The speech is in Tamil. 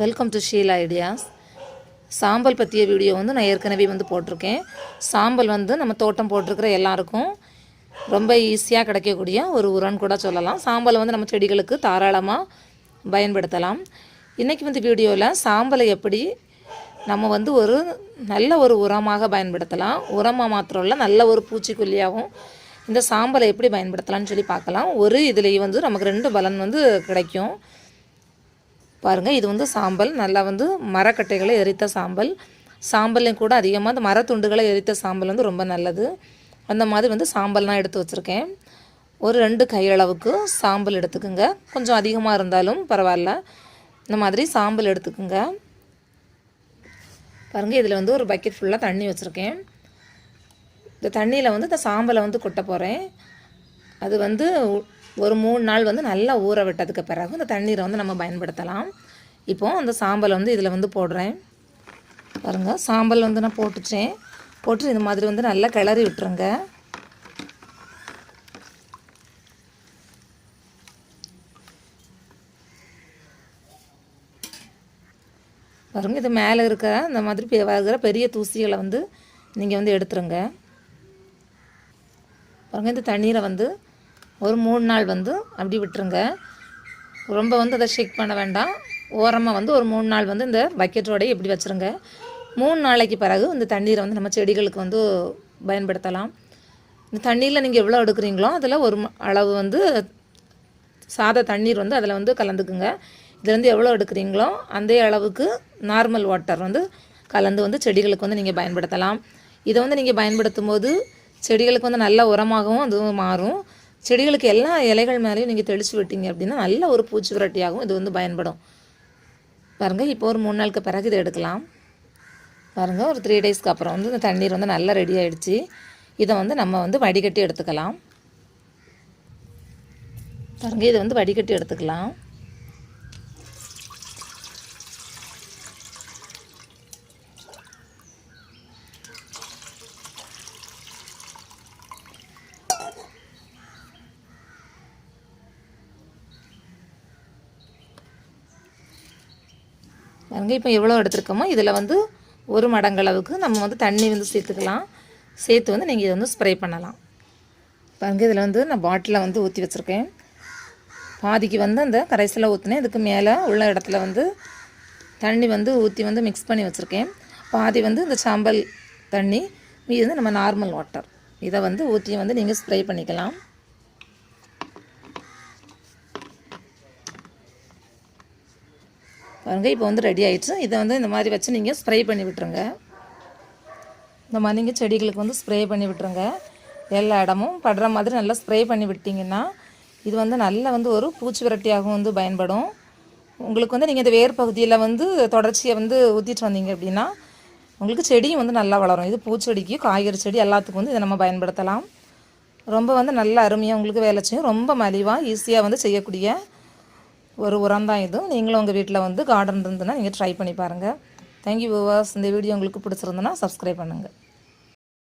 வெல்கம் டு ஷீல் ஐடியாஸ் சாம்பல் பற்றிய வீடியோ வந்து நான் ஏற்கனவே வந்து போட்டிருக்கேன். சாம்பல் வந்து நம்ம தோட்டம் போட்டிருக்கிற எல்லாருக்கும் ரொம்ப ஈஸியாக கிடைக்கக்கூடிய ஒரு உரம்னு கூட சொல்லலாம். சாம்பலை வந்து நம்ம செடிகளுக்கு தாராளமாக பயன்படுத்தலாம். இன்றைக்கி வந்து வீடியோவில் சாம்பலை எப்படி நம்ம வந்து ஒரு நல்ல ஒரு உரமாக பயன்படுத்தலாம். உரமாக மாத்திரம் இல்லை நல்ல ஒரு பூச்சிக்கொல்லியாகவும் இந்த சாம்பலை எப்படி பயன்படுத்தலாம்னு சொல்லி பார்க்கலாம். ஒரு இதுலேயே வந்து நமக்கு ரெண்டு பலன் வந்து கிடைக்கும். பாருங்கள் இது வந்து சாம்பல். நல்லா வந்து மரக்கட்டைகளை எரித்த சாம்பல். சாம்பல்லையும் கூட அதிகமாக அந்த மரத்துண்டுகளை எரித்த சாம்பல் வந்து ரொம்ப நல்லது. அந்த மாதிரி வந்து சாம்பல்லாம் எடுத்து வச்சுருக்கேன். ஒரு ரெண்டு கையளவுக்கு சாம்பல் எடுத்துக்குங்க. கொஞ்சம் அதிகமாக இருந்தாலும் பரவாயில்ல. இந்த மாதிரி சாம்பல் எடுத்துக்குங்க. பாருங்கள் இதில் வந்து ஒரு பக்கெட் ஃபுல்லாக தண்ணி வச்சுருக்கேன். இந்த தண்ணியில் வந்து இந்த சாம்பலை வந்து கொட்ட போகிறேன் அது வந்து ஒரு மூணு நாள் வந்து நல்லா ஊற விட்டதுக்கு பிறகு இந்த தண்ணீரை வந்து நம்ம பயன்படுத்தலாம். இப்போது அந்த சாம்பலை வந்து இதில் வந்து போடுறேன். பாருங்கள் சாம்பல் வந்து நான் போட்டுச்சேன் போட்டு இந்த மாதிரி வந்து நல்லா கிளறி விட்டுருங்க. பாருங்கள் இது மேலே இருக்கிற இந்த மாதிரி வருகிற பெரிய தூசிகளை வந்து நீங்கள் வந்து எடுத்துருங்க. பாருங்கள் இந்த தண்ணீரை வந்து ஒரு மூணு நாள் வந்து அப்படி விட்டுருங்க. ரொம்ப வந்து அதை ஷேக் பண்ண வேண்டாம். ஓரமாக வந்து ஒரு மூணு நாள் வந்து இந்த பக்கெட்டோடய இப்படி வச்சுருங்க. மூணு நாளைக்கு பிறகு இந்த தண்ணீரை வந்து நம்ம செடிகளுக்கு வந்து பயன்படுத்தலாம். இந்த தண்ணீரில் நீங்கள் எவ்வளோ எடுக்கிறீங்களோ அதில் ஒரு அளவு வந்து சாத தண்ணீர் வந்து அதில் வந்து கலந்துக்குங்க. இதுலேருந்து எவ்வளோ எடுக்கிறீங்களோ அந்த அளவுக்கு நார்மல் வாட்டர் வந்து கலந்து வந்து செடிகளுக்கு வந்து நீங்கள் பயன்படுத்தலாம். இதை வந்து நீங்கள் பயன்படுத்தும் போது செடிகளுக்கு வந்து நல்ல உரமாகவும் அதுவும் மாறும். செடிகளுக்கு எல்லா இலைகள் மேலேயும் நீங்கள் தெளித்து விட்டீங்க அப்படின்னா நல்ல ஒரு பூச்சி விரட்டியாகவும் இது வந்து பயன்படும். பாருங்கள் இப்போ ஒரு மூணு நாளுக்கு பிறகு இதை எடுக்கலாம். பாருங்கள் ஒரு த்ரீ டேஸ்க்கு அப்புறம் வந்து இந்த தண்ணீர் வந்து நல்லா ரெடி ஆகிடுச்சு இதை வந்து நம்ம வந்து வடிகட்டி எடுத்துக்கலாம். பாருங்க இதை வந்து வடிகட்டி எடுத்துக்கலாம். பாருங்க இப்போ எவ்வளோ எடுத்துருக்கோமோ இதில் வந்து ஒரு மடங்களவுக்கு நம்ம வந்து தண்ணி வந்து சேர்த்துக்கலாம். சேர்த்து வந்து நீங்கள் இதை வந்து ஸ்ப்ரே பண்ணலாம். பாருங்க இதில் வந்து நான் பாட்டிலில் வந்து ஊற்றி வச்சுருக்கேன். பாதிக்கு வந்து அந்த கரைசலை ஊற்றினேன் இதுக்கு மேலே உள்ள இடத்துல வந்து தண்ணி வந்து ஊற்றி வந்து மிக்ஸ் பண்ணி வச்சுருக்கேன். பாதி வந்து இந்த சாம்பல் தண்ணி இது வந்து நம்ம நார்மல் வாட்டர் இதை வந்து ஊற்றி வந்து நீங்கள் ஸ்ப்ரே பண்ணிக்கலாம். பாருங்கள் இப்போ வந்து ரெடி ஆகிடுச்சு இதை வந்து இந்த மாதிரி வச்சு நீங்கள் ஸ்ப்ரே பண்ணி விட்டுருங்க. இந்த மாதிரி நீங்கள் செடிகளுக்கு வந்து ஸ்ப்ரே பண்ணி விட்டுருங்க. எல்லா இடமும் படுற மாதிரி நல்லா ஸ்ப்ரே பண்ணி விட்டிங்கன்னா இது வந்து நல்லா வந்து ஒரு பூச்சி விரட்டியாகவும் வந்து பயன்படும். உங்களுக்கு வந்து நீங்கள் இந்த வேர் பகுதியில் வந்து தொடர்ச்சியை வந்து ஊற்றிட்டு வந்தீங்க அப்படின்னா உங்களுக்கு செடியும் வந்து நல்லா வளரும். இது பூச்செடிக்கு காய்கறி செடி எல்லாத்துக்கும் வந்து இதை நம்ம பயன்படுத்தலாம். ரொம்ப வந்து நல்லா அருமையாக உங்களுக்கு வேலை செய்யும். ரொம்ப மலிவாக ஈஸியாக வந்து செய்யக்கூடிய ஒரு உரம் தான் இது. நீங்களும் உங்கள் வீட்டில் வந்து கார்டன் இருந்ததுன்னா நீங்கள் ட்ரை பண்ணி பாருங்கள் தேங்க்யூ விவாஸ் இந்த வீடியோ உங்களுக்கு பிடிச்சிருந்துன்னா சப்ஸ்கிரைப் பண்ணுங்கள்